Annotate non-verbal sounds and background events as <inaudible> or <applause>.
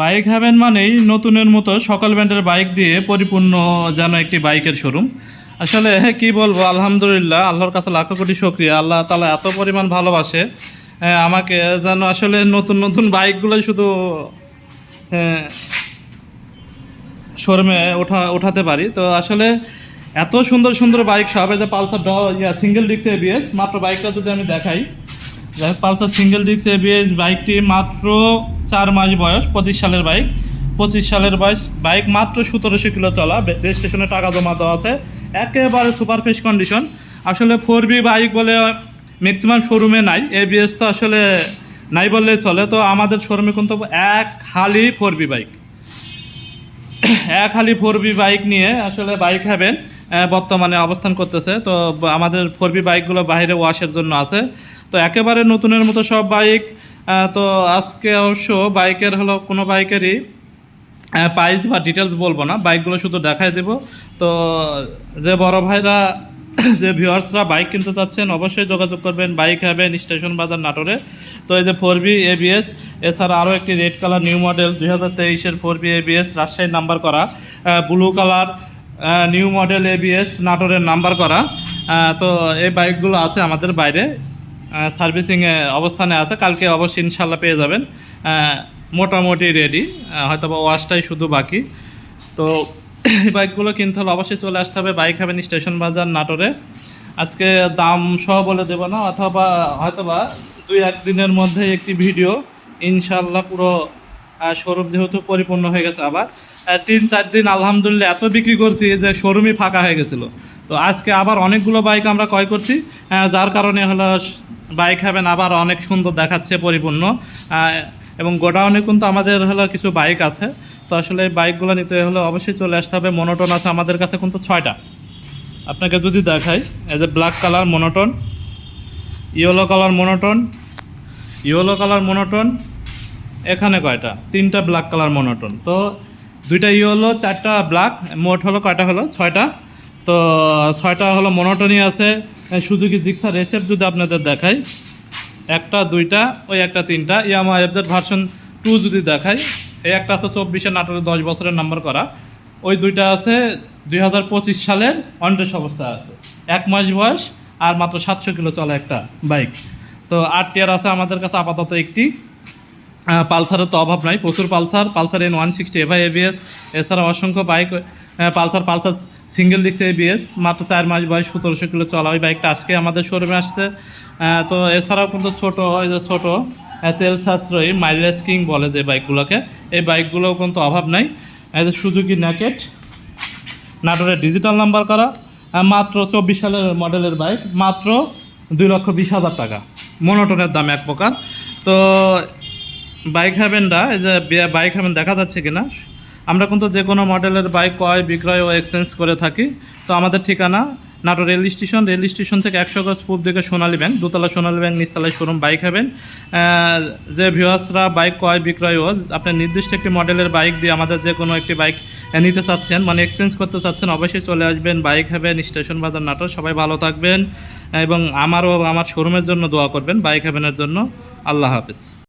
Bike haven মানেই নতুনের মতো সকল ব্র্যান্ডের বাইক দিয়ে পরিপূর্ণ যেন একটি বাইকের শোরুম। আসলে কি বলব, আলহামদুলিল্লাহ, আল্লাহর কাছে লাখো কোটি শুক্রিয়া। আল্লাহ তালা এত পরিমাণ ভালোবাসে আমাকে যেন আসলে নতুন নতুন বাইকগুলোই শুধু শোরুমে ওঠা, ওঠাতে পারি। তো আসলে এত সুন্দর সুন্দর বাইক সব যে পালসার ইয়া, সিঙ্গেল ডিক্স এবিএস মাত্র বাইকটা যদি আমি দেখাই পালসার সিঙ্গেল ডিক্স এবিএস বাইকটি মাত্র চার মাস বয়স, পঁচিশ সালের বাইক। পঁচিশ সালের বয়স, বাইক মাত্র সতেরোশো কিলো চলা রেজিস্ট্রেশনে টাকা জমা দেওয়া আছে। একেবারে সুপার কন্ডিশন আসলে ফোর বি বাইক বলে ম্যাক্সিমাম শোরুমে নাই এবিএস তো আসলে নাই বললেই চলে। তো আমাদের শোরুমে কিন্তু এক হালি ফোর বি বাইক এক হালি ফোর বি বাইক নিয়ে আসলে বাইক হ্যাভেন বর্তমানে অবস্থান করতেছে। তো আমাদের ফোর বি বাইকগুলো বাইরে ওয়াশের জন্য আছে। তো একেবারে নতুনের মতো সব বাইক তো আজকে অবশ্য বাইকের হলো কোনো বাইকেরই প্রাইস বা ডিটেলস বলব না, বাইকগুলো শুধু দেখাই দেব। তো যে বড় ভাইরা, <coughs> যে ভিউয়ার্সরা বাইক কিনতে চাচ্ছেন, অবশ্যই যোগাযোগ করবেন বাইক হ্যাভেন স্টেশন বাজার নাটোরে। তো এই যে ফোর বি এবিএস এছাড়া আরও একটি রেড কালার নিউ মডেল দুই হাজার তেইশের ফোর বি এবিএস রাজশাহীর নাম্বার করা। Blue colour new model ABS নাটোরের নাম্বার করা। তো এই বাইকগুলো আছে আমাদের বাইরে। সার্ভিসিংয়ে অবস্থানে আছে। কালকে অবশ্যই ইনশাল্লাহ পেয়ে যাবেন। মোটামুটি রেডি হয়তো বা ওয়াশটাই শুধু বাকি। তো <coughs> এই বাইকগুলো কিনতে হলে অবশ্যই চলে আসতে হবে। বাইক হ্যাভেন স্টেশন বাজার, নাটোরে। আজকে দাম সহ বলে দেবো না, অথবা হয়তোবা দুই এক দিনের মধ্যে একটি ভিডিও ইনশাল্লাহ পুরো শোরুম যেহেতু পরিপূর্ণ হয়ে গেছে আবার। তিন চার দিন আলহামদুলিল্লাহ এত বিক্রি করছি যে শোরুমই ফাঁকা হয়ে গেছিল। তো আজকে আবার অনেকগুলো বাইক আমরা ক্রয় করছি। যার কারণে হলো বাইক হ্যাভেন আবার অনেক সুন্দর দেখাচ্ছে, পরিপূর্ণ। এবং গোডাউনে কিন্তু আমাদের হলো কিছু বাইক আছে। তো আসলে বাইকগুলো নিতে হলে অবশ্যই চলে আসতে হবে। মনোটন আছে আমাদের কাছে কিন্তু ছয়টা। আপনাকে যদি দেখাই, এই যে black colour monotone yellow colour monotone yellow colour monotone এখানে কয়টা? তিনটা ব্ল্যাক কালার মনোটন তো দুইটা ইয়েলো চারটা ব্ল্যাক মোট হলো কয়টা হলো? ছয়টা। তো ছয়টা হলো মনোটনই আছে। সুজুকি জিক্সার রেসেপ যদি আপনাদের দেখাই, একটা, দুইটা, ওই একটা, তিনটা ইয়ামা এফজেড ভার্সন টু যদি দেখাই, এই একটা আছে চব্বিশে নাটোরে দশ বছরের নাম্বার করা, ওই দুইটা আছে দুই হাজার পঁচিশ সালের অনটেস অবস্থা আছে। এক মাস বয়স আর মাত্র সাতশো কিলো চলে একটা বাইক তো আট টিয়ার আছে আমাদের কাছে আপাতত একটি। পালসারের তো অভাব নাই, প্রচুর Pulsar Pulsar N one sixty এভাই ABS এছাড়া অসংখ্য বাইক পালসার পালসার সিঙ্গেল ডিক্স এবিএস মাত্র চার মাস বয়স, সতেরোশো কিলো চলা ওই বাইকটা আজকে আমাদের শোরুমে আসছে। তো এছাড়াও কিন্তু ছোটো, ওই যে ছোটো তেল সাশ্রয়ী মাইলেজ কিং বলে যে বাইকগুলোকে এই বাইকগুলোও কিন্তু অভাব নাই। এই যে সুজুকি ন্যাকেট নাটোরের ডিজিটাল নাম্বার করা মাত্র চব্বিশ সালের মডেলের বাইক মাত্র দুই লক্ষ বিশ হাজার টাকা। মনোটনের দাম এক প্রকার। তো বাইক হ্যাভেনটা এই যে বাইক হ্যাভেন দেখা যাচ্ছে কিনা? আমরা কিন্তু যে কোনো মডেলের বাইক ক্রয় বিক্রয় ও এক্সচেঞ্জ করে থাকি। তো আমাদের ঠিকানা Natore rail station. Rail station থেকে একশো গজ পূব দিকে সোনালী ব্যাংক দোতলা সোনালী ব্যাংক নিচতলায় শোরুম বাইক আহ, যে ভিউয়ার্সরা বাইক ক্রয় বিক্রয় ও আপনার নির্দিষ্ট একটি মডেলের বাইক দিয়ে আমাদের যে কোনো একটি বাইক নিতে চাচ্ছেন মানে এক্সচেঞ্জ করতে চাচ্ছেন অবশ্যই চলে আসবেন বাইক হ্যাভেন স্টেশন বাজার নাটোর। সবাই ভালো থাকবেন এবং আমারও আমার শোরুমের জন্য দোয়া করবেন। বাইক হ্যাভেনের জন্য আল্লাহ হাফিজ।